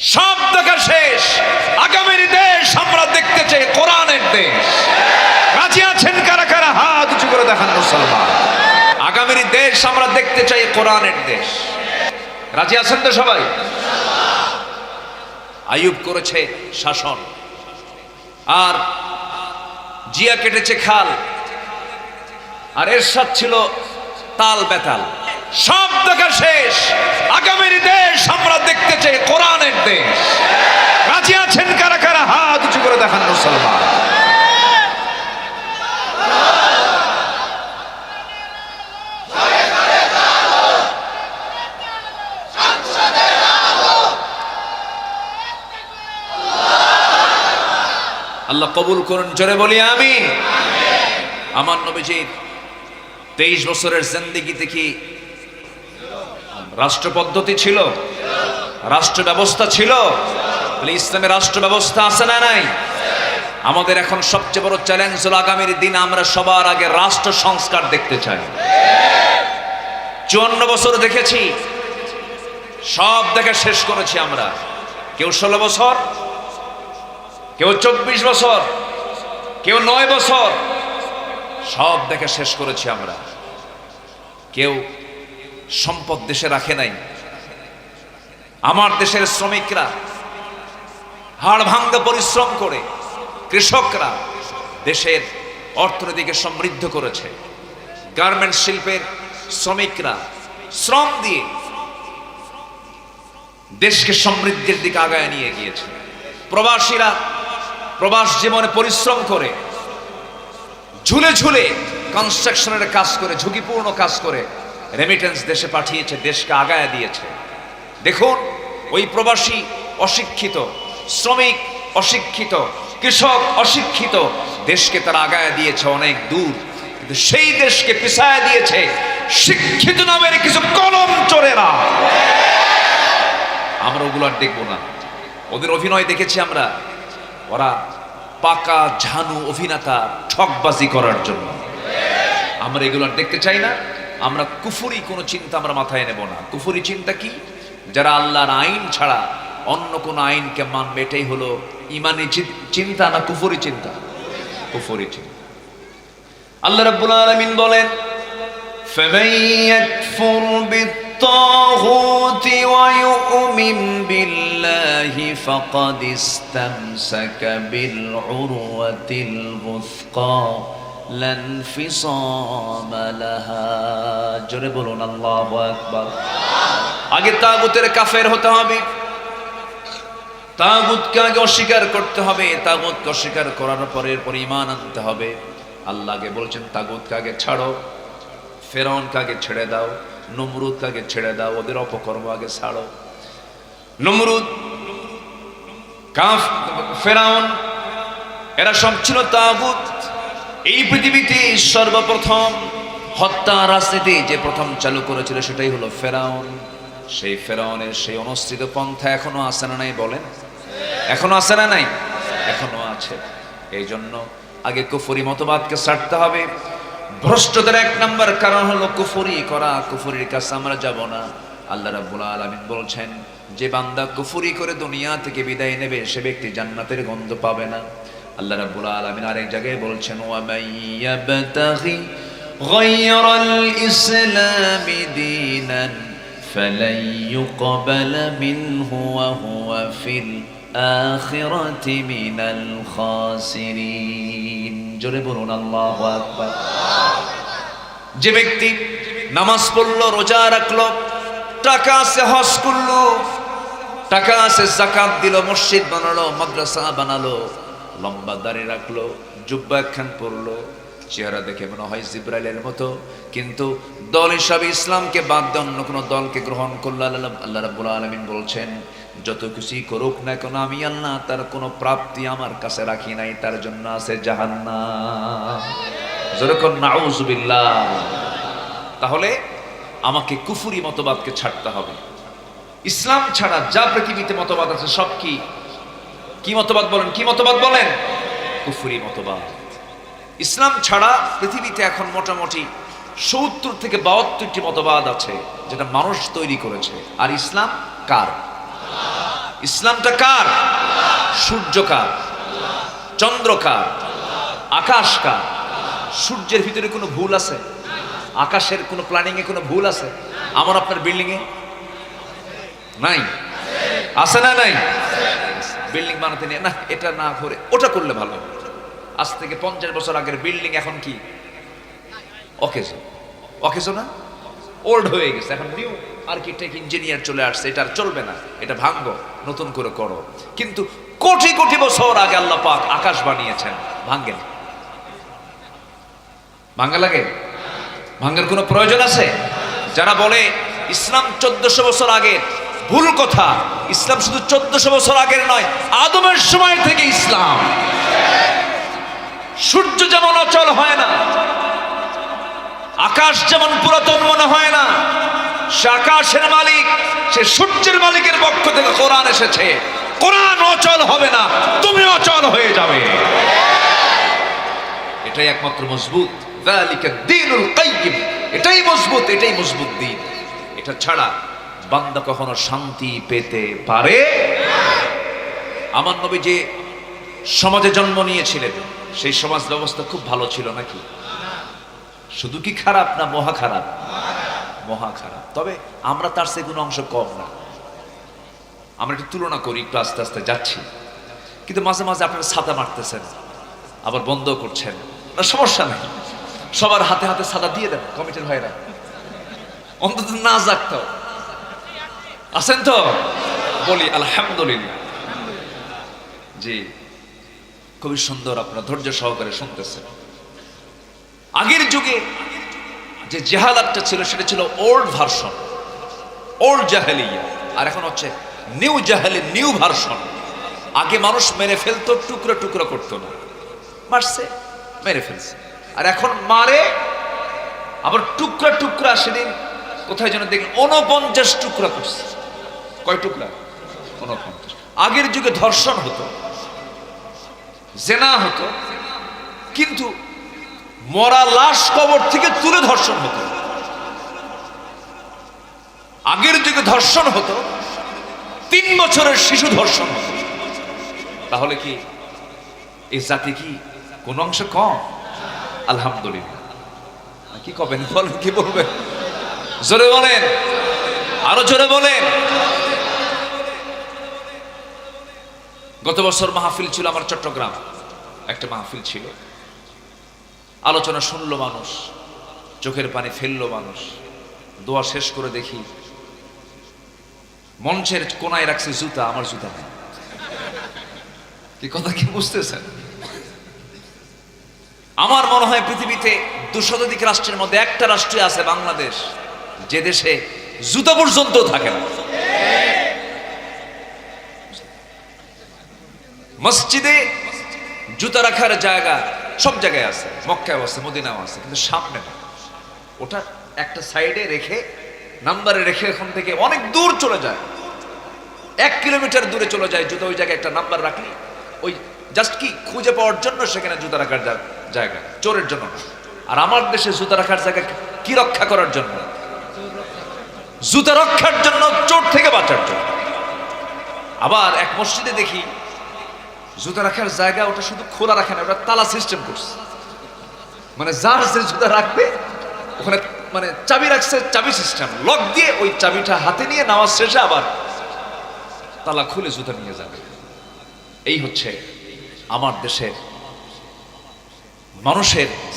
সব দেখা শেষ। আগামীর দেশ আমরা দেখতে চাই, কোরআনের দেশ। রাজি আছেন কারা কারা? হাত উঁচু করে দেখান মুসলমান। আগামীর দেশ আমরা দেখতে চাই, কোরআনের দেশ। রাজি আছেন তো সবাই? আয়ুব করেছে শাসন। আর জিয়া কেটেছে খাল। আর এর এরশাদ ছিল তাল বেতাল। সব দেখা শেষ। আগামীর দেশ আমরা দেখতে চাই, কোরআনের দেশ। রাজি আছেন কারা কারা? হাত উঁচু করে দেখান, মুসলমান। আল্লাহ কবুল করুন, জোরে বলি আমি আমার নবীজির তেইশ বছরের জিন্দিগিতে কি রাষ্ট্র পদ্ধতি ছিল? রাষ্ট্র ব্যবস্থা ছিল? ইসলামের রাষ্ট্র ব্যবস্থা আছে না নাই? আমাদের এখন সবচেয়ে বড় চ্যালেঞ্জ হলো আগামীর দিন আমরা সবার আগে রাষ্ট্র সংস্কার দেখতে চাই। চুয়ান্ন বছর দেখেছি। সব দেখা শেষ করেছি আমরা। কেউ ষোলো বছর, কেউ চব্বিশ বছর, কেউ নয় বছর, সব দেখে শেষ করেছি আমরা। কেউ সম্পদ দেশে রাখে নাই। আমার দেশের শ্রমিকরা হাড় ভাঙ্গা পরিশ্রম করে কৃষকরা দেশের অর্থনীতিকে সমৃদ্ধ করেছে। গার্মেন্টস শিল্পের শ্রমিকরা শ্রম দিয়ে দেশকে সমৃদ্ধির দিকে আগায় নিয়ে গিয়েছে। প্রবাসীরা প্রবাস জীবনে পরিশ্রম করে ঝুলে ঝুলে কনস্ট্রাকশনের কাজ করে, ঝুঁকিপূর্ণ কাজ করে রেমিটেন্স দেশে পাঠিয়েছে, দেশকে আগায় দিয়েছে। দেখুন, ওই প্রবাসী অশিক্ষিত, শ্রমিক অশিক্ষিত, কৃষক অশিক্ষিত, দেশকে তারা আগায় দিয়েছে অনেক দূর। কিন্তু সেই দেশকে পিছায় দিয়েছে শিক্ষিত নামের কিছু কলম চোরেরা। আমরা ওগুলো আর দেখব না। ওদের অভিনয় দেখেছি আমরা। ওরা পাকা ঝানু অভিনেতা ঠকবাজি করার জন্য। আমরা এগুলো আর দেখতে চাই না। আমরা কুফুরি কোনো চিন্তা আমরা মাথায় নেব না কুফুরি চিন্তা কি যারা আল্লাহর আইন ছাড়া অন্য কোন আইনকে মানবে এটাই হলো ইমানি চি- চিন্তা না কুফুরি চিন্তা কুফুরি চিন্তা আল্লাহ রাব্বুল আলামিন বলেন فمن يكفر بالطاغوت ويؤمن بالله فقد استمسك بالعروة الوثقى لا انفصام لها জোরে বলুন, আল্লাহু আকবার। আগে তাগুতের কাফের হতে হবে। তাগুতকে আগে অস্বীকার করতে হবে। তাগুতকে অস্বীকার করার পরে ইমান আনতে হবে। আল্লাহকে বলছেন, তাগুতকে আগে ছাড়ো। ফেরাউনকে আগে ছেড়ে দাও। নমরুদকে আগে ছেড়ে দাও। ওদের অপকর্ম আগে ছাড়ো। নমরুদ, কাফ, ফেরাউন, এরা সব ছিল তাগুত। এই পৃথিবীতে সর্বপ্রথম হত্যা রাজনীতি যে প্রথম চালু করেছিল সেটাই হলো ফেরাউন। সেই ফেরাউনের সেই অনুষ্ঠিত পন্থা এখনও আছে না নাই বলেন? এখনও আছে না নাই? এখনও আছে। এই জন্য আগে কুফরি মতবাদকে ছাড়তে হবে। ভ্রষ্টদের এক নম্বর কারণ হলো কুফরি করা, কুফরির কাছে আমরা যাব না। আল্লাহ রাব্বুল আলামিন বলছেন, যে বান্দা কুফরি করে দুনিয়া থেকে বিদায় নেবে, সে ব্যক্তি জান্নাতের গন্ধ পাবে না। আল্লাহ রাব্বুল আলামিন আরেক জায়গায় বলছেন ওয়া يبتغي غير الإسلام دينا فلن يقبل منه وهو في الآخرة من الخاسرين জোরে বলুন আল্লাহ আকবার যে ব্যক্তি নামাজ পড়লো রোজা রাখলো টাকা আছে হজ করলো টাকা আছে জাকাত দিল মসজিদ বানালো মাদ্রাসা বানালো লম্বা দাঁড়িয়ে রাখল, জুব্বা খান পরলো, চেহারা দেখে মনে হয় জিব্রাইলের মতো। কিন্তু দল হিসাবে ইসলামকে বাদ দিয়ে অন্য কোনো দলকে গ্রহণ করল আল্লাহ আল্লাহ রাব্বুল আলামিন বলছেন, যত কিছুই করুক না কেন, আমি আল্লাহ তার কোনো প্রাপ্তি আমার কাছে রাখি নাই, তার জন্য আছে জাহান্নাম। যেরকম নাউজুবিল্লাহ তাহলে আমাকে কুফুরি মতবাদকে ছাড়তে হবে। ইসলাম ছাড়া যা পৃথিবীতে মতবাদ আছে সব কি কি মতবাদ বলেন? কি মতবাদ বলেন? কুফুরি মতবাদ। ইসলাম ছাড়া পৃথিবীতে এখন মোটামুটি সত্তর থেকে বাহাত্তরটি মতবাদ আছে যেটা মানুষ তৈরি করেছে। আর ইসলাম কার? ইসলামটা কার? সূর্য কার? চন্দ্র কার? আকাশ কার? সূর্যের ভিতরে কোনো ভুল আছে? আকাশের কোনো প্ল্যানিং এ কোনো ভুল আছে? আমার আপনার বিল্ডিং এ নাই? আছে না নাই? বিল্ডিং বানাতে নিয়ে না, এটা না করে, ওটা করলে ভালো। আজ থেকে পঞ্চাশ বছর আগের বিল্ডিং এখন কি? অকেজো অকেজো না? ওল্ড হয়ে গেছে, এখন নিউ আর্কিটেক্ট ইঞ্জিনিয়ার চলে আসছে, এটা আর চলবে না। এটা ভাঙ্গো নতুন করে করো। কিন্তু কোটি কোটি বছর আগে আল্লাহ পাক আকাশ বানিয়েছেন, ভাঙ্গেন। ভাঙ্গা লাগে? ভাঙ্গার কোনো প্রয়োজন আছে? যারা বলে ইসলাম চোদ্দশো বছর আগে ভুল কথা। ইসলাম শুধু চোদ্দশো বছর আগের নয়, আদমের সময় থেকে ইসলাম। সূর্য যেমন অচল হয় না, আকাশ যেমন পুরাতন মনে হয় না, সে আকাশের মালিক, সে সূর্যের মালিকের পক্ষ থেকে কোরআন এসেছে। কোরআন অচল হবে না, তুমি অচল হয়ে যাবে। এটাই একমাত্র মজবুত। এটাই মজবুত এটাই মজবুত দিন এটা ছাড়া বান্দা কখনো শান্তি পেতে পারে? আমার নবী যে সমাজে জন্ম নিয়েছিলেন, সেই সমাজ ব্যবস্থা খুব ভালো ছিল নাকি? শুধু কি খারাপ না মহা খারাপ? মহা খারাপ। তবে আমরা তার সে কোনো অংশ কম না। আমরা একটু তুলনা করি, একটু আস্তে আস্তে যাচ্ছি। কিন্তু মাঝে মাঝে আপনারা সাদা মারতেছেন, আবার বন্ধ করছেন। না, সমস্যা নেই। সবার হাতে হাতে সাদা দিয়ে দেন, কমিটির ভাইরা। অন্তত না যাক জাগতো আছেন তো? বলি আলহামদুলিল্লাহ। জি। খুবই সুন্দর আপনার ধৈর্য সহকারে শুনতেছেন। আগের যুগে যে জেহালাতটা ছিল সেটা ছিল ওল্ড ভার্সন ওল্ড জাহেলিয়া। আর এখন হচ্ছে নিউ জাহেলি নিউ ভার্সন আগে মানুষ মেরে ফেলতো টুকরো টুকরো করতো না। মারছে মেরে ফেলছে। আর এখন মারে আবার টুকরা টুকরা সেদিন কোথায় যেন দেখলেন উনপঞ্চাশ টুকরা করছে। কয় টুকরা? আগের যুগে ধর্ষণ হতো, জেনা হতো, কিন্তু মরা লাশ কবর থেকে তুলে ধর্ষণ হতো। আগের যুগে ধর্ষণ হতো, তিন বছরের শিশু ধর্ষণ হতো। তাহলে কি এই জাতি কি কোন অংশ কম? আলহামদুলিল্লাহ। কি কবেন বলেন, কি বলবেন? জোরে বলেন, আরও জোরে বলেন। গত বছর মাহফিল ছিল আমার চট্টগ্রাম। একটা মাহফিল ছিল। আলোচনা শুনলো মানুষ, চোখের পানি ফেলল মানুষ। দোয়া শেষ করে দেখি, মঞ্চের কোনায় রাখছে জুতা, আমার জুতা নেই। কি কথা কি বুঝতেছেন? আমার মনে হয় পৃথিবীতে দুশতাধিক রাষ্ট্রের মধ্যে একটা রাষ্ট্রে আছে, বাংলাদেশ। যে দেশে জুতা পর্যন্ত থাকে না। মসজিদে জুতা রাখার জায়গা সব জায়গায় আছে মক্কায় আছে মদিনাও আছে, কিন্তু সামনে না। ওটা একটা সাইডে রেখে, নাম্বারে রেখে এখন থেকে অনেক দূর চলে যায়। এক কিলোমিটার দূরে চলে যায় জুতা, ওই জায়গায় একটা নাম্বার রাখলি। ওই জাস্ট কি? খুঁজে পাওয়ার জন্য সেখানে জুতা রাখার জায়গা, চোরের জন্য আর আমার দেশে জুতা রাখার জায়গা কি রক্ষা করার জন্য? জুতা রক্ষার জন্য চোর থেকে বাঁচার জন্য। আবার এক মসজিদে দেখি জুতা রাখার জায়গা ওটা শুধু খোলা রাখে না, ওটা তালা সিস্টেম করছে। মানে যার যে জুতা রাখবে, ওখানে মানে চাবি রাখছে চাবি সিস্টেম লক দিয়ে ওই চাবিটা হাতে নিয়ে নামাজ শেষে আবার তালা খুলে জুতা নিয়ে যাবে। এই হচ্ছে আমার দেশের মানুষের